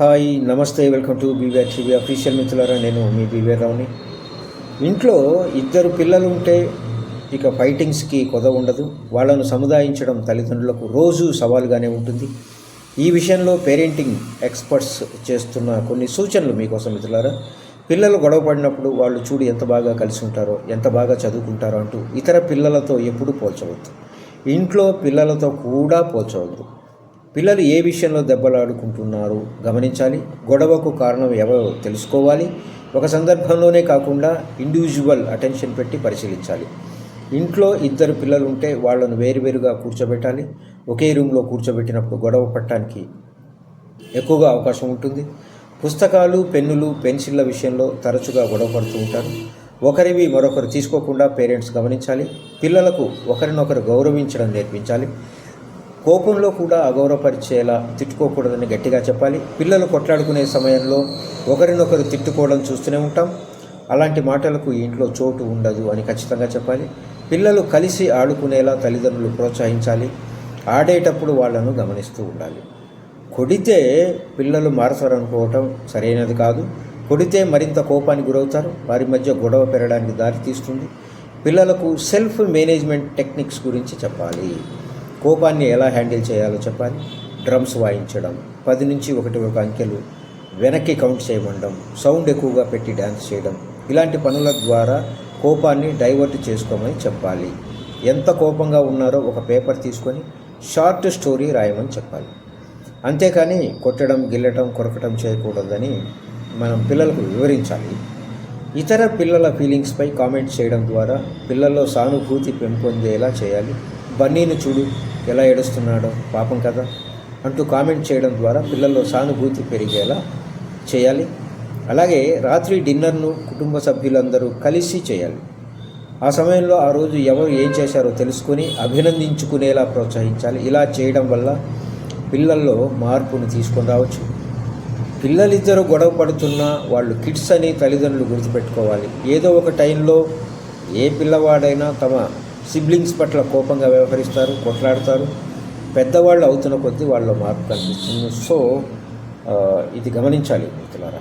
Hi నమస్తే welcome to BVR TV official మిత్రులారా నేను మీ బీవీఆర్ రావుని. ఇంట్లో ఇద్దరు పిల్లలు ఉంటే ఇక ఫైటింగ్స్కి కొద ఉండదు. వాళ్ళను సముదాయించడం తల్లిదండ్రులకు రోజు సవాలుగానే ఉంటుంది. ఈ విషయంలో పేరెంటింగ్ ఎక్స్పర్ట్స్ చేస్తున్న కొన్ని సూచనలు మీకోసం మిత్రులారా. పిల్లలు గొడవ పడినప్పుడు వాళ్ళు చూడు ఎంత బాగా కలిసి ఉంటారో ఎంత బాగా చదువుకుంటారో అంటూ ఇతర పిల్లలతో ఎప్పుడూ పోల్చవద్దు. ఇంట్లో పిల్లలతో కూడా పోల్చవద్దు. పిల్లలు ఏ విషయంలో దెబ్బలాడుకుంటున్నారు గమనించాలి. గొడవకు కారణం ఎవరో తెలుసుకోవాలి. ఒక సందర్భంలోనే కాకుండా ఇండివిజువల్ అటెన్షన్ పెట్టి పరిశీలించాలి. ఇంట్లో ఇద్దరు పిల్లలు ఉంటే వాళ్ళను వేరువేరుగా కూర్చోబెట్టాలి. ఒకే రూమ్లో కూర్చోబెట్టినప్పుడు గొడవ పట్టడానికి ఎక్కువగా అవకాశం ఉంటుంది. పుస్తకాలు పెన్నులు పెన్సిళ్ళ విషయంలో తరచుగా గొడవ పడుతూ ఉంటారు. ఒకరివి మరొకరు తీసుకోకుండా పేరెంట్స్ గమనించాలి. పిల్లలకు ఒకరినొకరు గౌరవించడం నేర్పించాలి. కోపంలో కూడా అగౌరవపరిచేలా తిట్టుకోకూడదని గట్టిగా చెప్పాలి. పిల్లలు కొట్లాడుకునే సమయంలో ఒకరినొకరు తిట్టుకోవడం చూస్తూనే ఉంటాం. అలాంటి మాటలకు ఇంట్లో చోటు ఉండదు అని ఖచ్చితంగా చెప్పాలి. పిల్లలు కలిసి ఆడుకునేలా తల్లిదండ్రులు ప్రోత్సహించాలి. ఆడేటప్పుడు వాళ్ళను గమనిస్తూ ఉండాలి. కొడితే పిల్లలు మారతారనుకోవటం సరైనది కాదు. కొడితే మరింత కోపానికి గురవుతారు. వారి మధ్య గొడవ పెరగడానికి దారితీస్తుంది. పిల్లలకు సెల్ఫ్ మేనేజ్మెంట్ టెక్నిక్స్ గురించి చెప్పాలి. కోపాన్ని ఎలా హ్యాండిల్ చేయాలో చెప్పాలి. డ్రమ్స్ వాయించడం పది నుంచి ఒకటి ఒక అంకెలు వెనక్కి కౌంట్ చేయమండం సౌండ్ ఎక్కువగా పెట్టి డ్యాన్స్ చేయడం ఇలాంటి పనుల ద్వారా కోపాన్ని డైవర్ట్ చేసుకోమని చెప్పాలి. ఎంత కోపంగా ఉన్నారో ఒక పేపర్ తీసుకొని షార్ట్ స్టోరీ రాయమని చెప్పాలి. అంతేకాని కొట్టడం గిల్లటం కొరకటం చేయకూడదని మనం పిల్లలకు వివరించాలి. ఇతర పిల్లల ఫీలింగ్స్పై కామెంట్ చేయడం ద్వారా పిల్లల్లో సానుభూతి పెంపొందేలా చేయాలి. బన్నీని చూడు ఎలా ఏడుస్తున్నాడో పాపం కదా అంటూ కామెంట్ చేయడం ద్వారా పిల్లల్లో సానుభూతి పెరిగేలా చేయాలి. అలాగే రాత్రి డిన్నర్ను కుటుంబ సభ్యులందరూ కలిసి చేయాలి. ఆ సమయంలో ఆ రోజు ఎవరు ఏం చేశారో తెలుసుకొని అభినందించుకునేలా ప్రోత్సహించాలి. ఇలా చేయడం వల్ల పిల్లల్లో మార్పును తీసుకొని రావచ్చు. పిల్లలిద్దరూ గొడవ పడుతున్నా వాళ్ళు కిడ్స్ అని తల్లిదండ్రులు గుర్తుపెట్టుకోవాలి. ఏదో ఒక టైంలో ఏ పిల్లవాడైనా తమ సిబ్లింగ్స్ పట్ల కోపంగా వ్యవహరిస్తారు కొట్లాడతారు. పెద్దవాళ్ళు అవుతున్న కొద్దీ వాళ్ళ మార్పు కనిపిస్తుంది. సో ఇది గమనించాలి మిత్రులారా.